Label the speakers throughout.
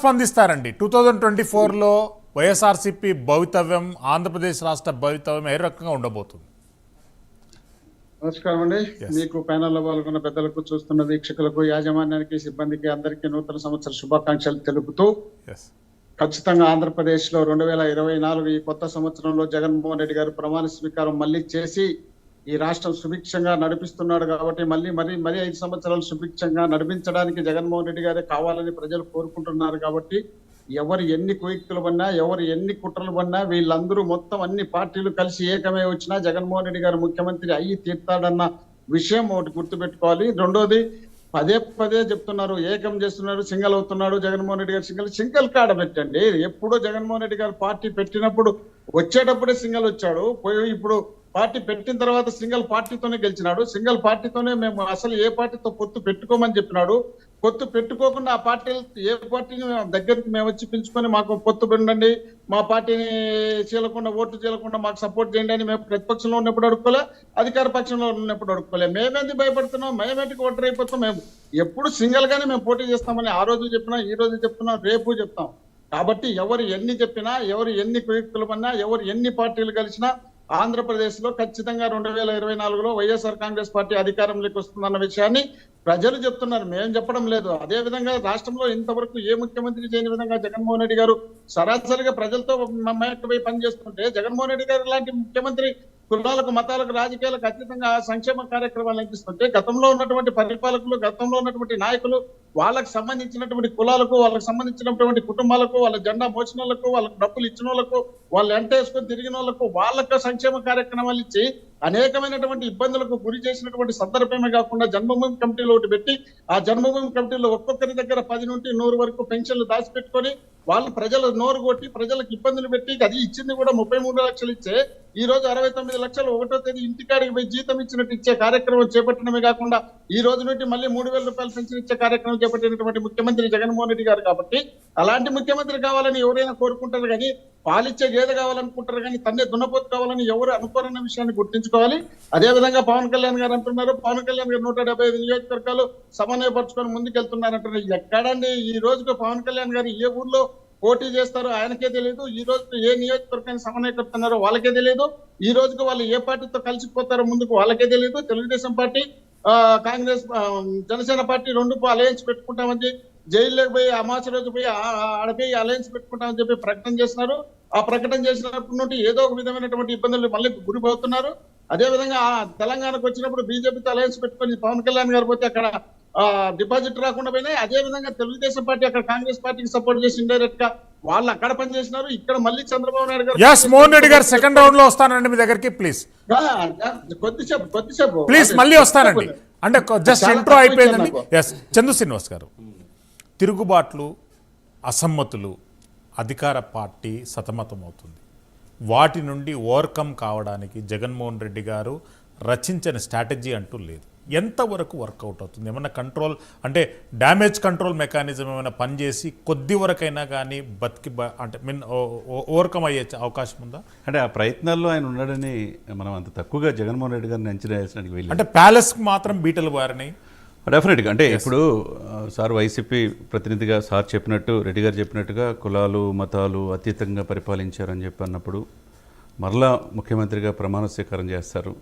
Speaker 1: స్పందిస్తారండి. Two thousand twenty ఫోర్లో వైఎస్ఆర్సీపీ భవితవ్యం ఆంధ్రప్రదేశ్ రాష్ట్ర భవితవ్యం ఏ రకంగా ఉండబోతుంది?
Speaker 2: నమస్కారం అండి. మీకు ప్యానెల్లో పాల్గొన్న పెద్దలకు చూస్తున్న వీక్షకులకు యాజమాన్యానికి సిబ్బందికి అందరికీ నూతన సంవత్సర శుభాకాంక్షలు తెలుపుతూ ఖచ్చితంగా ఆంధ్రప్రదేశ్లో రెండు వేల ఇరవై నాలుగు ఈ కొత్త సంవత్సరంలో జగన్మోహన్ రెడ్డి గారు ప్రమాణ స్వీకారం మళ్ళీ చేసి ఈ రాష్ట్రం సుభిక్షంగా నడిపిస్తున్నాడు కాబట్టి మళ్ళీ మరి మరి ఐదు సంవత్సరాలు సుభిక్షంగా నడిపించడానికి జగన్మోహన్ రెడ్డి గారే కావాలని ప్రజలు కోరుకుంటున్నారు కాబట్టి ఎవరు ఎన్ని కుయుక్తులు పడినా ఎవరు ఎన్ని కుట్రలు పడినా వీళ్ళందరూ మొత్తం అన్ని పార్టీలు కలిసి ఏకమే వచ్చినా జగన్మోహన్ రెడ్డి గారు ముఖ్యమంత్రి అయ్యి తీర్తాడన్న విషయం ఒకటి గుర్తుపెట్టుకోవాలి. రెండోది పదే పదే చెప్తున్నారు ఏకం చేస్తున్నారు సింగల్ అవుతున్నాడు జగన్మోహన్ రెడ్డి గారు. సింగల్ సింగల్ కాడ పెట్టండి. ఎప్పుడో జగన్మోహన్ రెడ్డి గారు పార్టీ పెట్టినప్పుడు వచ్చేటప్పుడే సింగల్ వచ్చాడు. పోయి ఇప్పుడు పార్టీ పెట్టిన తర్వాత సింగల్ పార్టీతోనే గెలిచినాడు. సింగల్ పార్టీతోనే మేము అసలు ఏ పార్టీతో పొత్తు పెట్టుకోమని చెప్పినాడు. పొత్తు పెట్టుకోకుండా ఆ పార్టీ ఏ పార్టీని దగ్గరికి మేము వచ్చి పిలుచుకొని మాకు పొత్తు పెండండి మా పార్టీని చేయకుండా ఓట్లు చేయకుండా మాకు సపోర్ట్ చేయండి అని మేము ప్రతిపక్షంలో ఉన్నప్పుడు అడుక్కోలే అధికార పక్షంలో ఉన్నప్పుడు అడుక్కోలే. మేమేంది భయపడుతున్నాం? మేమేటికి ఓటర్ అయిపోతాం మేము ఎప్పుడు సింగల్ గానే మేము పోటీ చేస్తామని ఆ రోజు చెప్పినా ఈ రోజు చెప్తున్నాం రేపు చెప్తాం. కాబట్టి ఎవరు ఎన్ని చెప్పినా ఎవరు ఎన్ని కుయుక్తులు ఎవరు ఎన్ని పార్టీలు కలిసినా ఆంధ్రప్రదేశ్లో ఖచ్చితంగా రెండు వేల ఇరవై నాలుగులో వైఎస్ఆర్ కాంగ్రెస్ పార్టీ అధికారంలోకి వస్తుందన్న విషయాన్ని ప్రజలు చెప్తున్నారు మేము చెప్పడం లేదు అదే విధంగా రాష్ట్రంలో ఇంతవరకు ఏ ముఖ్యమంత్రి చేయని విధంగా జగన్మోహన్ రెడ్డి గారు సరాసరిగా ప్రజలతో మమ్మకమై పనిచేస్తుంటే జగన్మోహన్ రెడ్డి గారు లాంటి ముఖ్యమంత్రి కులాలకు మతాలకు రాజకీయాలకు అతీతంగా సంక్షేమ కార్యక్రమాలు అందిస్తుంటే గతంలో ఉన్నటువంటి పరిపాలకులు గతంలో ఉన్నటువంటి నాయకులు వాళ్ళకు సంబంధించినటువంటి కులాలకు వాళ్ళకి సంబంధించినటువంటి కుటుంబాలకు వాళ్ళ జెండా మోసిన వాళ్ళకు డబ్బులు ఇచ్చిన వాళ్ళకు వాళ్ళు ఎంట వేసుకొని తిరిగిన వాళ్ళకు వాళ్ళకు సంక్షేమ కార్యక్రమాలు ఇచ్చి అనేకమైనటువంటి ఇబ్బందులకు గురి చేసినటువంటి సందర్భమే కాకుండా జన్మభూమి కమిటీలో ఒకటి పెట్టి ఆ జన్మభూమి కమిటీలో ఒక్కొక్కరి దగ్గర పది నుండి నూరు వరకు పెన్షన్లు దాచిపెట్టుకొని వాళ్ళు ప్రజల నోరు కొట్టి ప్రజలకు ఇబ్బందులు పెట్టి అది ఇచ్చింది కూడా ముప్పై మూడు లక్షలు ఇచ్చే ఈ రోజు అరవై తొమ్మిది లక్షలు ఒకటో తేదీ ఇంటికాడికి పోయి జీతం ఇచ్చినట్టు ఇచ్చే కార్యక్రమం చేపట్టడమే కాకుండా ఈ రోజు నుండి మళ్ళీ మూడు వేల రూపాయలు పెన్షన్ ఇచ్చే కార్యక్రమం చేపట్టినటువంటి ముఖ్యమంత్రి జగన్మోహన్ రెడ్డి గారు కాబట్టి అలాంటి ముఖ్యమంత్రి కావాలని ఎవరైనా కోరుకుంటారు కానీ పాలిచ్చే గేదె కావాలనుకుంటారు కానీ తన్నే దున్నపోతు కావాలని ఎవరు అనుకోరన్న విషయాన్ని గుర్తించుకోవాలి. అదే విధంగా పవన్ కళ్యాణ్ గారు అంటున్నారు. పవన్ కళ్యాణ్ గారు నూట డెబ్బై ఐదు నియోజకవర్గాలు సమన్వయపరచుకొని ముందుకెళ్తున్నారంటున్నారు ఎక్కడండి? ఈ రోజుకు పవన్ కళ్యాణ్ గారు ఏ ఊర్లో పోటీ చేస్తారో ఆయనకే తెలియదు ఈ రోజు ఏ నియోజకవర్గాన్ని సమన్వయపడుతున్నారో వాళ్ళకే తెలియదు ఈ రోజుకు వాళ్ళు ఏ పార్టీతో కలిసిపోతారో ముందుకు వాళ్ళకే తెలియదు తెలుగుదేశం పార్టీ కాంగ్రెస్ జనసేన పార్టీ రెండు అలయన్స్ పెట్టుకుంటామని జైల్లోకి పోయి అమాస రోజు పోయి ఆడపోయి అలయన్స్ పెట్టుకుంటామని చెప్పి ప్రకటన చేసినారు. ఆ ప్రకటన చేసినప్పటి నుండి ఏదో ఒక విధమైనటువంటి ఇబ్బందులు మళ్ళీ గురిపోతున్నారు అదే విధంగా ఆ తెలంగాణకు వచ్చినప్పుడు బీజేపీతో అలయన్స్ పెట్టుకొని పవన్ కళ్యాణ్ గారు పోతే అక్కడ డిపాజిట్ రాకుండా పోయినాయి. అదే విధంగా తెలుగుదేశం పార్టీ అక్కడ కాంగ్రెస్ పార్టీకి సపోర్ట్ చేసి ఇండైరెక్ట్గా వాళ్ళు అక్కడ పనిచేసినారు. ఇక్కడ మళ్ళీ చంద్రబాబు నాయుడు గారు
Speaker 1: మోహన్ రెడ్డి గారు సెకండ్ రౌండ్లో వస్తానండి మీ దగ్గరికి ప్లీజ్
Speaker 2: కొద్దిసేపు కొద్దిసేపు.
Speaker 1: ప్లీజ్ మళ్ళీ వస్తానండి. అంటే జస్ట్ ఇంట్రో అయిపోయిందండి. ఎస్ చందు శ్రీనివాస్ గారు. తిరుగుబాట్లు అసమ్మతులు అధికార పార్టీ సతమతమవుతుంది. వాటి నుండి ఓవర్కమ్ కావడానికి జగన్మోహన్ రెడ్డి గారు రచించిన స్ట్రాటజీ అంటూ లేదు. ఎంతవరకు వర్కౌట్ అవుతుంది? ఏమైనా కంట్రోల్ అంటే డ్యామేజ్ కంట్రోల్ మెకానిజం ఏమైనా పనిచేసి కొద్ది వరకైనా కానీ బతికి అంటే మీన్ ఓవర్కమ్ అయ్యే అవకాశం ఉందా?
Speaker 3: అంటే ఆ ప్రయత్నాల్లో ఆయన ఉన్నాడని మనం అంత తక్కువగా జగన్మోహన్ రెడ్డి గారిని అంచనా వెళ్ళి
Speaker 1: అంటే ప్యాలెస్కి మాత్రం బీటలు బారినాయి
Speaker 3: డెఫినెట్గా అంటే ఇప్పుడు సార్ వైసీపీ ప్రతినిధిగా సార్ చెప్పినట్టు రెడ్డి గారు చెప్పినట్టుగా కులాలు మతాలు అతీతంగా పరిపాలించారని చెప్పి అన్నప్పుడు మరలా ముఖ్యమంత్రిగా ప్రమాణ స్వీకారం చేస్తారు.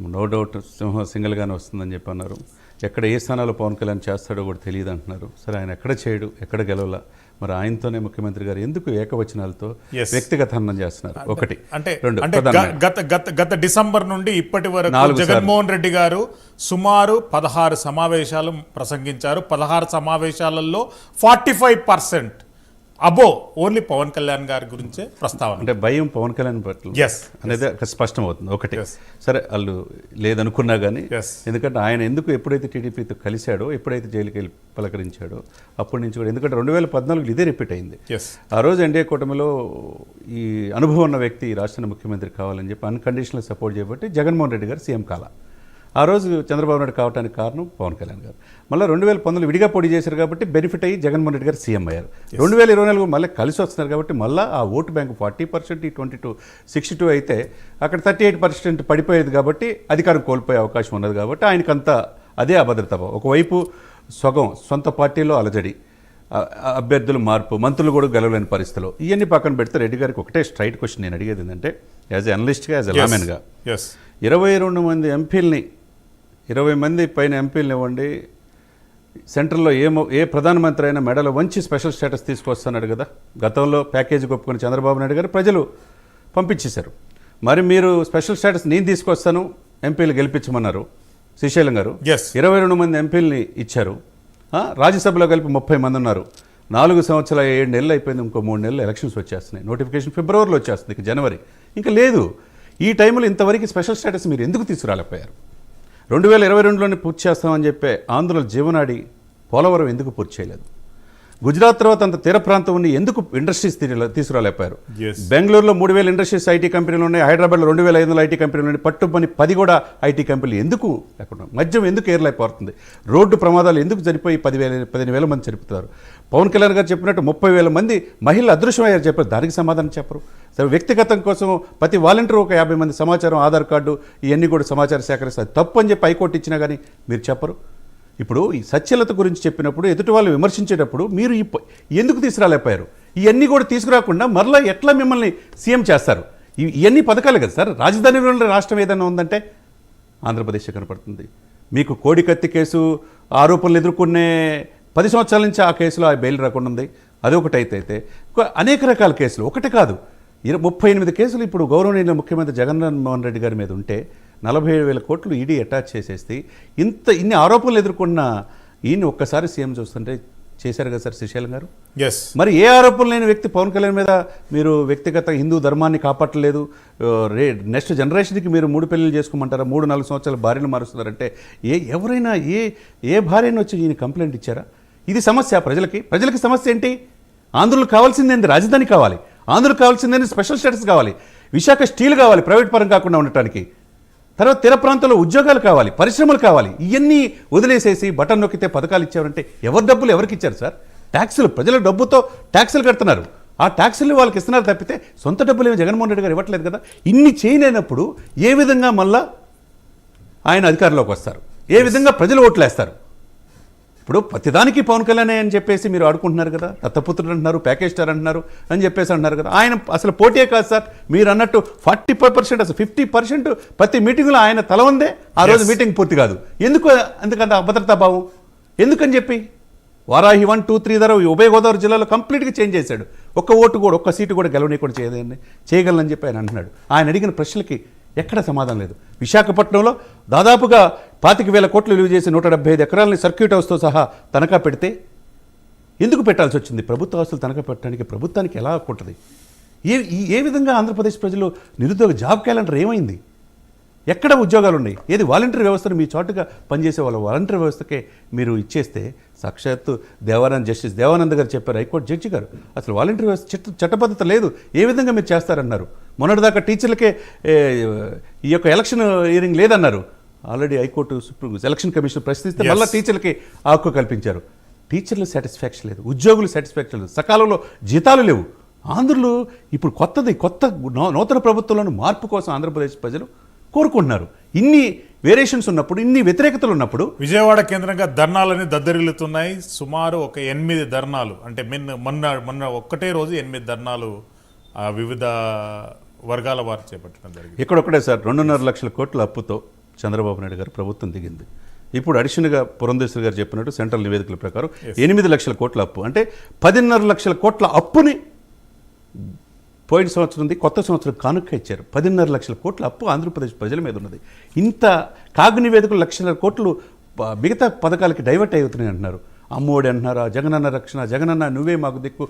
Speaker 3: నో డౌట్ సింహం సింగిల్గానే వస్తుందని చెప్పి అన్నారు. ఎక్కడ ఏ స్థానాల్లో పవన్ కళ్యాణ్ చేస్తాడో కూడా తెలియదు అంటున్నారు. సరే ఆయన ఎక్కడ చేయడు ఎక్కడ గెలవలా? మరి ఆయనతోనే ముఖ్యమంత్రి గారు ఎందుకు ఏకవచనాలతో. వ్యక్తిగత హనం చేస్తున్నారు ఒకటి
Speaker 1: అంటే. గత గత గత డిసెంబర్ నుండి ఇప్పటి వరకు. జగన్మోహన్ రెడ్డి గారు సుమారు పదహారు సమావేశాలు ప్రసంగించారు పదహారు సమావేశాలలో forty five percent above only Pawan Kalyan గారి గురించే ప్రస్తావన
Speaker 3: అంటే భయం పవన్ కళ్యాణ్ పట్ల
Speaker 1: Yes.
Speaker 3: అనేది స్పష్టం అవుతుంది ఒకటి. సరే వాళ్ళు లేదనుకున్నా కానీ. ఎందుకంటే ఆయన ఎందుకు ఎప్పుడైతే టీడీపీతో కలిశాడో ఎప్పుడైతే జైలుకి వెళ్ళి పలకరించాడో అప్పటి నుంచి కూడా ఎందుకంటే రెండు వేల పద్నాలుగులో ఇదే రిపీట్ అయింది
Speaker 1: ఎస్
Speaker 3: ఆ రోజు ఎన్డీఏ కూటమిలో ఈ అనుభవం ఉన్న వ్యక్తి ఈ రాష్ట్రానికి ముఖ్యమంత్రి కావాలని చెప్పి అన్కండిషనల్ సపోర్ట్ చేయబట్టి జగన్మోహన్ రెడ్డి గారు సీఎం కాల ఆ రోజు చంద్రబాబు నాయుడు కావడానికి కారణం పవన్ కళ్యాణ్ గారు. మళ్ళీ రెండు వేల పంతొమ్మిది విడిగా పోటీ చేశారు కాబట్టి బెనిఫిట్ అయ్యి జగన్మోహన్ రెడ్డి గారు సీఎం అయ్యారు. రెండు వేల ఇరవై నాలుగు మళ్ళీ కలిసి వస్తున్నారు కాబట్టి మళ్ళీ ఆ ఓటు బ్యాంక్ ఫార్టీ పర్సెంట్ ఈ ట్వంటీ టూ సిక్స్టీ టూ అయితే అక్కడ థర్టీ ఎయిట్ పర్సెంట్ పడిపోయేది కాబట్టి అధికారం కోల్పోయే అవకాశం ఉన్నది కాబట్టి ఆయనకంతా అదే అభద్రత. ఒకవైపు సగం సొంత పార్టీలో అలజడి అభ్యర్థుల మార్పు మంత్రులు కూడా గెలవలేని పరిస్థితిలో. ఇవన్నీ పక్కన పెడితే రెడ్డి గారికి ఒకటే స్ట్రైట్ క్వశ్చన్ నేను అడిగేది ఏంటంటే యాజ్ ఎ అనలిస్ట్గా యాజ్ ఎ లామెన్గా
Speaker 1: ఎస్
Speaker 3: ఇరవై రెండు మంది ఎంపీల్ని ఇరవై మంది పైన ఎంపీలను ఇవ్వండి. సెంట్రల్లో ఏ ఏ ప్రధానమంత్రి అయినా మెడలో వంచి స్పెషల్ స్టేటస్ తీసుకొస్తున్నాడు కదా. గతంలో ప్యాకేజీ ఒప్పుకుని చంద్రబాబు నాయుడు గారు ప్రజలు పంపించేశారు. మరి మీరు స్పెషల్ స్టేటస్ నేను తీసుకొస్తాను ఎంపీలు గెలిపించమన్నారు. శ్రీశైలం గారు. ఇరవై రెండు మంది ఎంపీలని ఇచ్చారు. రాజ్యసభలో కలిపి ముప్పై మంది ఉన్నారు. నాలుగు సంవత్సరాల ఏడు నెలలు అయిపోయింది ఇంకో మూడు నెలలు ఎలక్షన్స్ వచ్చేస్తున్నాయి. నోటిఫికేషన్ ఫిబ్రవరిలో వచ్చేస్తుంది ఇక జనవరి. ఇంకా లేదు. ఈ టైంలో ఇంతవరకు స్పెషల్ స్టేటస్ మీరు ఎందుకు తీసుకురాలేకపోయారు? రెండు వేల ఇరవై రెండులోనే పూర్తి చేస్తామని చెప్పే ఆంధ్రుల జీవనాడి పోలవరం ఎందుకు పూర్తి చేయలేదు? గుజరాత్ తర్వాత అంత తీర ప్రాంతం ఉండి ఎందుకు ఇండస్ట్రీస్
Speaker 1: Yes.
Speaker 3: బెంగళూరులో మూడు వేల ఇండస్ట్రీస్ ఐటీ కంపెనీలు ఉన్నాయి హైదరాబాద్లో రెండు వేల ఐదు వందల ఐటీ కంపెనీలు ఉన్నాయి పట్టుమని పది కూడా ఐటీ కంపెనీలు ఎందుకు లేకుండా మద్యం ఎందుకు ఏర్లైపోతుంది రోడ్డు ప్రమాదాలు ఎందుకు చనిపోయి పదివేల పదిహేను వేల మంది చనిపోతారు పవన్ కళ్యాణ్ గారు చెప్పినట్టు ముప్పై వేల మంది మహిళలు అదృశ్యమయ్యారు చెప్పారు దానికి సమాధానం చెప్పరు. సరే వ్యక్తిగతం కోసం ప్రతి వాలంటీర్ ఒక యాభై మంది సమాచారం ఆధార్ కార్డు ఇవన్నీ కూడా సమాచారం సేకరిస్తారు. తప్పు అని చెప్పి హైకోర్టు ఇచ్చినా కానీ మీరు చెప్పరు. ఇప్పుడు ఈ సత్యలత గురించి చెప్పినప్పుడు ఎదుటి వాళ్ళు విమర్శించేటప్పుడు మీరు ఎందుకు తీసుకురాలేకపోయారు? ఇవన్నీ కూడా తీసుకురాకుండా మరలా ఎట్లా మిమ్మల్ని సీఎం చేస్తారు? ఇవన్నీ పథకాలు కదా సార్? రాజధాని రాష్ట్రం ఏదైనా ఉందంటే ఆంధ్రప్రదేశ్ కనపడుతుంది. మీకు కోడికత్తి కేసు ఆరోపణలు ఎదుర్కొనే పది సంవత్సరాల నుంచి ఆ కేసులో ఆ బెయిల్ రాకుండా ఉంది. అదొకటైతే అయితే అయితే అనేక రకాల కేసులు. ఒకటి కాదు ఇరవై ముప్పై ఎనిమిది కేసులు ఇప్పుడు గౌరవనీయుల ముఖ్యమంత్రి జగన్మోహన్ రెడ్డి గారి మీద ఉంటే నలభై ఏడు వేల కోట్లు ఈడీ అటాచ్ చేసేస్తే ఇంత ఇన్ని ఆరోపణలు ఎదుర్కొన్న ఈయన ఒక్కసారి సీఎం చూస్తుంటే చేశారు కదా సార్ శ్రీశైలం గారు?
Speaker 1: ఎస్
Speaker 3: మరి ఏ ఆరోపణలు లేని వ్యక్తి పవన్ కళ్యాణ్ మీద మీరు వ్యక్తిగత హిందూ ధర్మాన్ని కాపాడలేదు రే నెక్స్ట్ జనరేషన్కి మీరు మూడు పెళ్ళిళ్ళు చేసుకోమంటారా మూడు నాలుగు సంవత్సరాల భార్యను మారుస్తున్నారంటే ఏ ఎవరైనా ఏ ఏ భార్యను వచ్చి ఈయన కంప్లైంట్ ఇచ్చారా? ఇది సమస్య ప్రజలకి. ప్రజలకి సమస్య ఏంటి? ఆంధ్రులకు కావాల్సిందేంది రాజధాని కావాలి. ఆంధ్రులకు కావాల్సిందేంది స్పెషల్ స్టేటస్ కావాలి. విశాఖ స్టీల్ కావాలి ప్రైవేట్ పరం కాకుండా ఉండటానికి. తర్వాత తీర ప్రాంతంలో ఉద్యోగాలు కావాలి పరిశ్రమలు కావాలి ఇవన్నీ వదిలేసేసి బటన్ నొక్కితే పథకాలు ఇచ్చారంటే ఎవరి డబ్బులు ఎవరికి ఇచ్చారు సార్? ట్యాక్సులు ప్రజల డబ్బుతో ట్యాక్సులు కడుతున్నారు. ఆ ట్యాక్సులు వాళ్ళకి ఇస్తున్నారు తప్పితే సొంత డబ్బులు ఏమి జగన్మోహన్ రెడ్డి గారు ఇవ్వట్లేదు కదా? ఇన్ని చేయలేనప్పుడు ఏ విధంగా మళ్ళా ఆయన అధికారంలోకి వస్తారు? ఏ విధంగా ప్రజలు ఓట్లేస్తారు? ఇప్పుడు ప్రతిదానికి పవన్ కళ్యాణ్ అని చెప్పేసి మీరు ఆడుకుంటున్నారు కదా దత్తపుత్రుడు అంటున్నారు ప్యాకేజ్ స్టార్ అంటున్నారు అని చెప్పేసి అంటున్నారు కదా. ఆయన అసలు పోటీ కాదు సార్. మీరు అన్నట్టు ఫార్టీ ఫైవ్ పర్సెంట్ అసలు ఫిఫ్టీ పర్సెంట్ ప్రతి మీటింగ్లో ఆయన తల ఉందే ఆ రోజు. మీటింగ్ పూర్తి కాదు. ఎందుకు ఎందుకంత అభద్రతా భావం ఎందుకని చెప్పి? వారాహి వన్ టూ త్రీ ధర ఉభయ గోదావరి జిల్లాలో కంప్లీట్గా చేంజ్ చేశాడు. ఒక్క ఓటు కూడా ఒక్క సీటు కూడా గెలవనీయకుండా చేయదండి చేయగలనని చెప్పి ఆయన అంటున్నాడు. ఆయన అడిగిన ప్రశ్నలకి ఎక్కడ సమాధానం లేదు. విశాఖపట్నంలో దాదాపుగా పాతిక వేల కోట్లు విలువ చేసి నూట డెబ్బై ఐదు ఎకరాలని సర్క్యూట్ హౌస్తో సహా తనఖా పెడితే ఎందుకు పెట్టాల్సి వచ్చింది? ప్రభుత్వ ఆస్తులు తనఖా పెట్టడానికి ప్రభుత్వానికి ఎలా కొట్టది ఏ ఈ- ఏ విధంగా ఆంధ్రప్రదేశ్ ప్రజలు నిరుద్యోగ జాబ్ క్యాలెండర్ ఏమైంది? ఎక్కడ ఉద్యోగాలు ఉన్నాయి ఏది వాలంటీర్ వ్యవస్థను మీ చాటుగా పనిచేసే వాళ్ళ వాలంటీర్ వ్యవస్థకే మీరు ఇచ్చేస్తే సాక్షాత్తు దేవానంద్ జస్టిస్ దేవానంద్ గారు చెప్పారు హైకోర్టు జడ్జి గారు. అసలు వాలంటీర్ వ్యవస్థ చట్ట చట్టబద్ధత లేదు. ఏ విధంగా మీరు చేస్తారన్నారు? మొన్నటిదాకా టీచర్లకే ఈ యొక్క ఎలక్షన్ హియరింగ్ లేదన్నారు. Already high court supreme election commission ప్రశ్నిస్తే. మళ్ళీ టీచర్లకి హక్కు కల్పించారు. టీచర్లు సాటిస్ఫాక్షన్ లేదు ఉద్యోగులు సాటిస్ఫాక్షన్ లేదు. సకాలంలో జీతాలు లేవు. ఆంధ్రులు ఇప్పుడు కొత్తది కొత్త నూతన ప్రభుత్వంలోని మార్పు కోసం ఆంధ్రప్రదేశ్ ప్రజలు కోరుకుంటున్నారు. ఇన్ని వేరియేషన్స్ ఉన్నప్పుడు ఇన్ని వ్యతిరేకతలు ఉన్నప్పుడు
Speaker 1: విజయవాడ కేంద్రంగా ధర్నాలని దద్దరిల్లుతున్నాయి. సుమారు ఒక ఎనిమిది ధర్నాలు అంటే మిన్న మొన్న మొన్న ఒక్కటే రోజు ఎనిమిది ధర్నాలు ఆ, వివిధ వర్గాల వారు చేపట్టడం జరిగింది.
Speaker 3: ఇక్కడొక్కడే సార్ రెండున్నర లక్షల కోట్ల అప్పుతో చంద్రబాబు నాయుడు గారు ప్రభుత్వం దిగింది. ఇప్పుడు అడిషనల్గా పురంధేశ్వరి గారు చెప్పినట్టు సెంట్రల్ నివేదికల ప్రకారం ఎనిమిది లక్షల కోట్ల అప్పు. అంటే పదిన్నర లక్షల కోట్ల అప్పుని పోయిన సంవత్సరం ఉంది కొత్త సంవత్సరం కానుక ఇచ్చారు. పదిన్నర లక్షల కోట్ల అప్పు ఆంధ్రప్రదేశ్ ప్రజల మీద ఉన్నది. ఇంత కాగు నివేదికలు లక్షల కోట్లు మిగతా పథకాలకి డైవర్ట్ అవుతున్నాయి అంటున్నారు. అమ్మఒడి అంటున్నారు జగనన్న రక్షణ జగనన్న నువ్వే మాకు దిక్కు